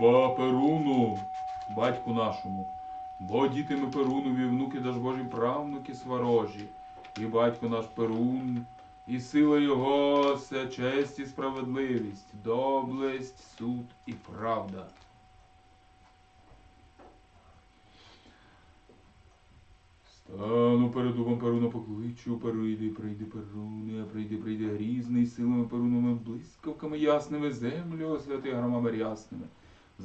Слава Перуну, батьку нашому, бо діти ми Перунові, внуки даж Божі правнуки сварожі, і батько наш Перун, і сила його це честь і справедливість, доблесть, суд і правда. Стану перед дубом Перуна покличу, прийди, прийди, Перуне, прийди, прийди грізний, силами Перуновими, блискавками ясними, землю освяти громами рясними.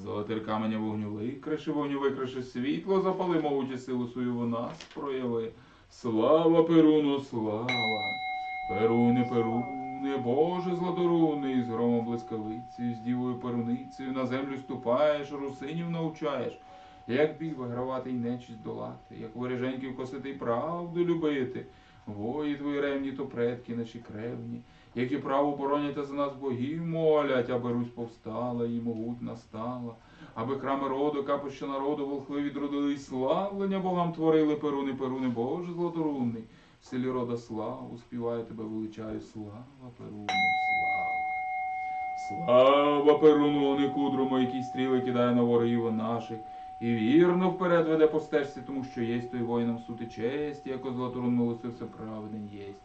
Золотир каменя вогню викриши, вогню викриши світло, запали могучі силу свою в нас прояви. Слава Перуну, слава! Перуне, Перуне, Боже зладоруний, з громом блискавицею, з дівою перуницею на землю ступаєш, русинів навчаєш. Як бій вигравати й нечість долати, як вореженьків косити й правду любити. Вої твої ревні, то предки наші кревні, які право боронять за нас богів молять, аби Русь повстала і могутна стала, аби храми роду, капище народу, волхви відродили, і славлення богам творили перуни, перуни, Боже златорунний. В селі рода славу співаю тебе, величаю, слава Перуну, слава. Слава Перуну, не кудрому, який стріли кидає на ворогів наших. І вірно вперед веде по стежці, тому що єсть той воїнам суд і честь, як Златорун милостився праведен єсть.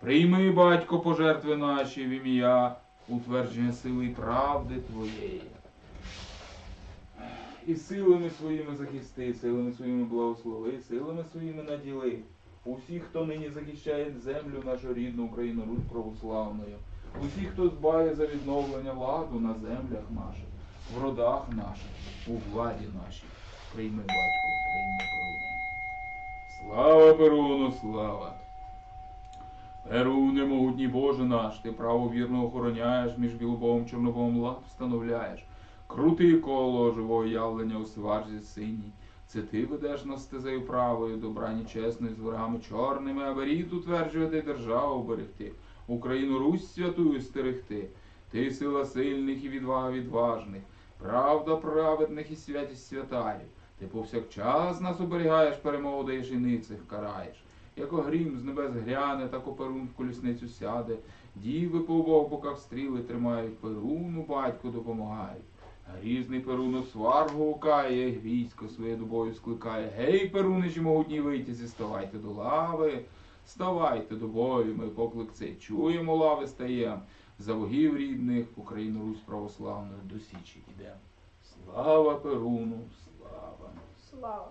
Прийми, батько, пожертви наші в ім'я, утвердження сили правди Твоєї. І силами своїми захисти, силами своїми благослови, силами своїми наділи. Усіх, хто нині захищає землю нашу рідну Україну, Русь православною. Усіх, хто дбає за відновлення ладу на землях наших, в родах наших, у владі нашій. Прийми, батько, прийми Перуне. Слава Перуну, слава! Перуне, могутній Боже наш, ти право вірно охороняєш, між білобовим чорнобовим лад встановляєш. Крути коло живого явлення у сварзі синій. Це ти ведеш нас стезею правою, добрані чесною, з ворогами чорними, аби рід утверджувати державу берегти, Україну Русь святую стерегти. Ти сила сильних і відвага відважних, правда праведних і святість святаю. Ти повсякчас нас оберігаєш, перемогу даєш і ницих караєш. Як грім з небес гряне, так перун в колісницю сяде. Діви по обох боках стріли тримають, перуну батько допомагають. Грізний перуну сваргу гукає, військо своє дубою скликає. Гей, перуничі могутні витязі, ставайте до лави, ставайте до бою, ми поклик цей чуємо, лави стаєм. За богів рідних Україну Русь православною до Січі йдем. Слава Перуну, слава! Слава.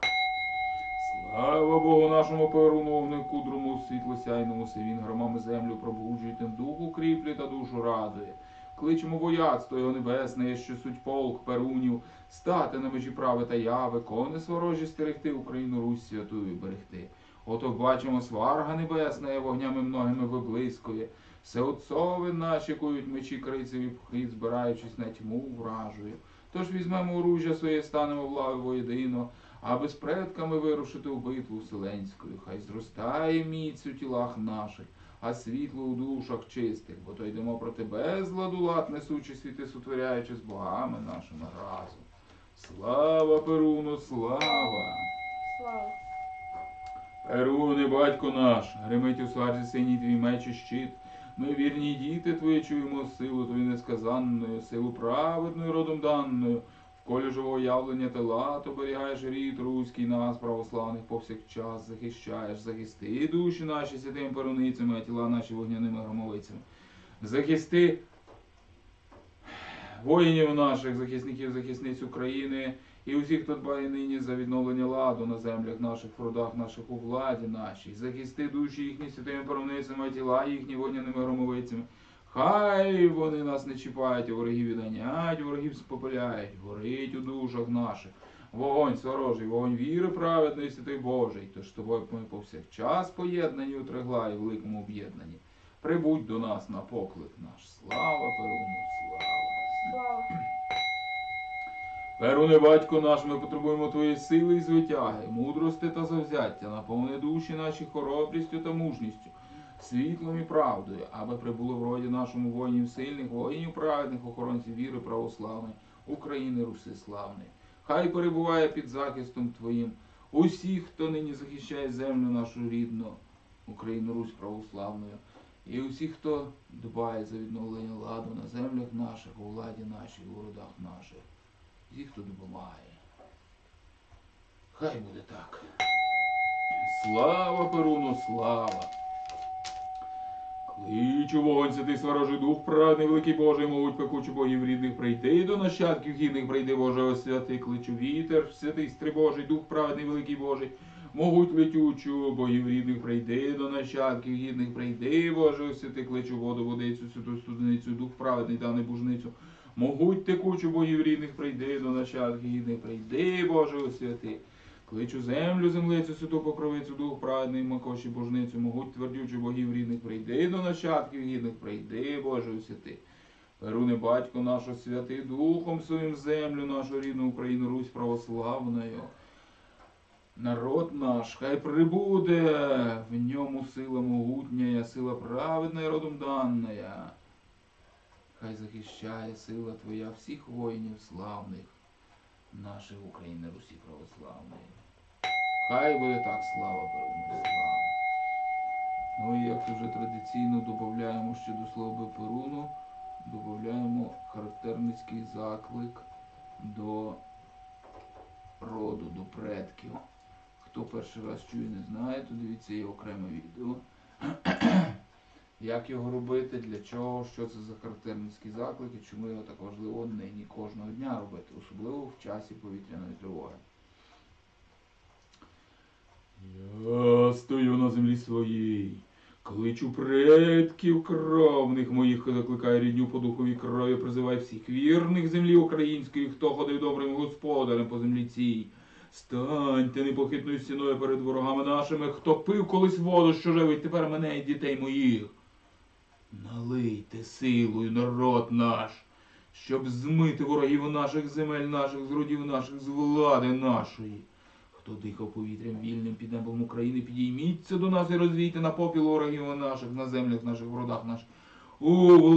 Слава Богу нашому Перуну, вогнику друму, світлосяйному, се він громами землю пробуджує, тим духу кріплі та душу радує. Кличемо вояцтво його небесне, що суть полк перунів, стати на межі прави та яви, кони сворожі стерегти, Україну Русь святую берегти. Ото бачимо сварга небесна, вогнями многими виблискує. Все отцови наші кують мечі крицеві пхи, збираючись на тьму вражую. Тож візьмемо оружжя своє, станемо в лави воєдино, аби з предками вирушити у битву вселенською. Хай зростає міць у тілах наших, а світло у душах чистих, бо то йдемо проти безладу лад, несучи світи, сотворяючи з богами нашими разом. Слава Перуну, слава! Слава. Перуне, батько наш, гримить у сварзі синій твій меч і щит. Ми вірні діти твої чуємо силу твою несказанною, силу праведною родом даною. Колі живого явлення тела, то оберігаєш рід руський нас, православних, повсякчас захищаєш, захисти І душі наші святими перуницями, а тіла наші вогняними громовицями. Захисти воїнів наших, захисників, захисниць України і усіх, хто дбає нині за відновлення ладу на землях наших, в родах наших, у владі нашій. Захисти душі їхні святими перуницями, а тіла їхні вогняними громовицями. Хай вони нас не чіпають, ворогів відганяють, ворогів спопиляють, горить у душах наших. Вогонь сворожий, вогонь віри праведної, святий Божий. Тож з тобою ми повсякчас поєднані у тригла і великому об'єднанні. Прибудь до нас на поклик наш. Слава Перуну, слава! Слава. Перуне, батько наш, ми потребуємо твоєї сили і звитяги, мудрости та завзяття, наповни душі наші хоробрістю та мужністю, світлом і правдою, аби прибуло в роді нашому воїнів сильних, воїнів праведних, охоронців віри православної, України, Руси славної. Хай перебуває під захистом Твоїм усіх, хто нині захищає землю нашу рідну, Україну, Русь православною, і усіх, хто дбає за відновлення ладу на землях наших, у владі нашій, у родах наших. всі, хто допомагає. Хай буде так. Слава Перуну, слава! Кличу вогонь, святий сворожий дух, праведний великий Божий, могуть пекучу богів рідних прийти до нащадків гідних прийди Боже святий, кличу вітер, святий стрибожий, дух праведний великий Божий, могуть летючу богів рідних прийди до нащадків гідних прийди, Боже святий, кличу воду, водицю, святу студеницю, дух праведний, дане бужницю. Могуть текучу богів рідних прийди до нащадків гідних прийди, Боже святий. Кличу землю, землицю, святу покровицю, дух праведний, макоші божницю, могуть твердючу богів рідних, прийди до нащадків гідних, прийди, Боже святи. Перуне батько нашу святий духом своїм землю, нашу рідну Україну, Русь православною. Народ наш, хай прибуде в ньому сила могутня, сила праведна і родом данная. Хай захищає сила Твоя всіх воїнів славних нашої України, Русі православної. Хай буде так, слава Перуну, слава. Ну і як вже традиційно додаємо ще до слова Перуну, додаємо характерницький заклик до роду, до предків. Хто перший раз чує, не знає, то дивіться є окреме відео. Як його робити, для чого, що це за характерницький заклик і чому його так важливо нині кожного дня робити, особливо в часі повітряної тривоги. Я стою на землі своїй, кличу предків кровних моїх, закликаю рідню по духовій крові, призивай всіх вірних землі української, хто ходив добрим господарем по землі цій. Станьте непохитною стіною перед ворогами нашими, хто пив колись воду, що живить тепер мене і дітей моїх. Налийте силою народ наш, щоб змити ворогів наших земель наших, з родів наших, з влади нашої. Хто дихав повітрям вільним під небом України, підійміться до нас і розвійте на попіл ворогів наших, на землях наших, в родах наших. У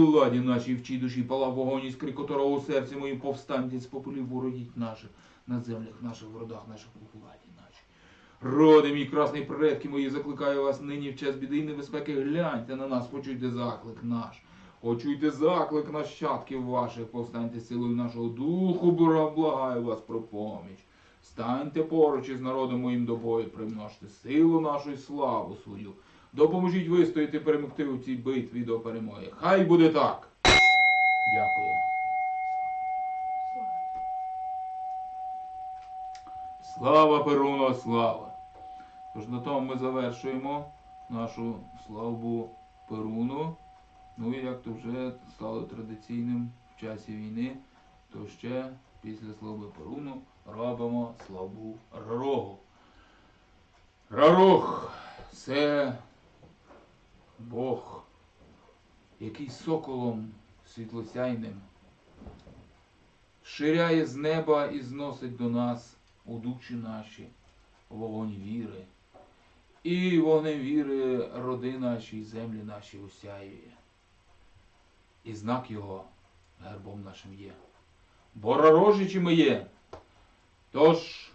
владі нашій, в чій душі палав вогонь, іскри котрого у серці моїм повстаньте з попелів ворогіть наших, на землях наших, в родах наших, у владі нашій. Роди мій красний предки мої, закликаю вас нині в час біди і небезпеки, гляньте на нас, почуйте заклик наш. Почуйте заклик нащадків ваших, повстаньте силою нашого духу, благаю вас про поміч. Станьте поруч із народом моїм до бою, примножте силу нашу і славу свою. Допоможіть вистояти, перемогти у цій битві до перемоги. Хай буде так. Дякую. Слава. Перуно, слава! Тож на тому ми завершуємо нашу славу Перуну. Ну і як то вже стало традиційним в часі війни, то ще після слави Перуну робимо славу Рарогу. Рарог це Бог, який соколом світлосяйним ширяє з неба і зносить до нас у душі наші вогонь віри. І вогнем віри роди наші, і землі наші осяює. І знак його гербом нашим є. Боророжичі ми є. Тож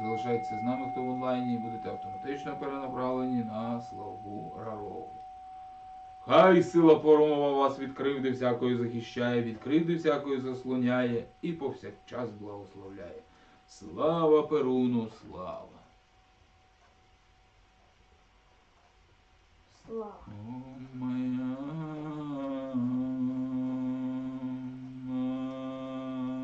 залишайтеся з нами, хто в онлайні, і будете автоматично перенаправлені на славу Рарогу. Хай сила поромова вас відкривди всякою захищає, відкривди всякою заслоняє і повсякчас благословляє. Слава Перуну, слава! Слава. Ом.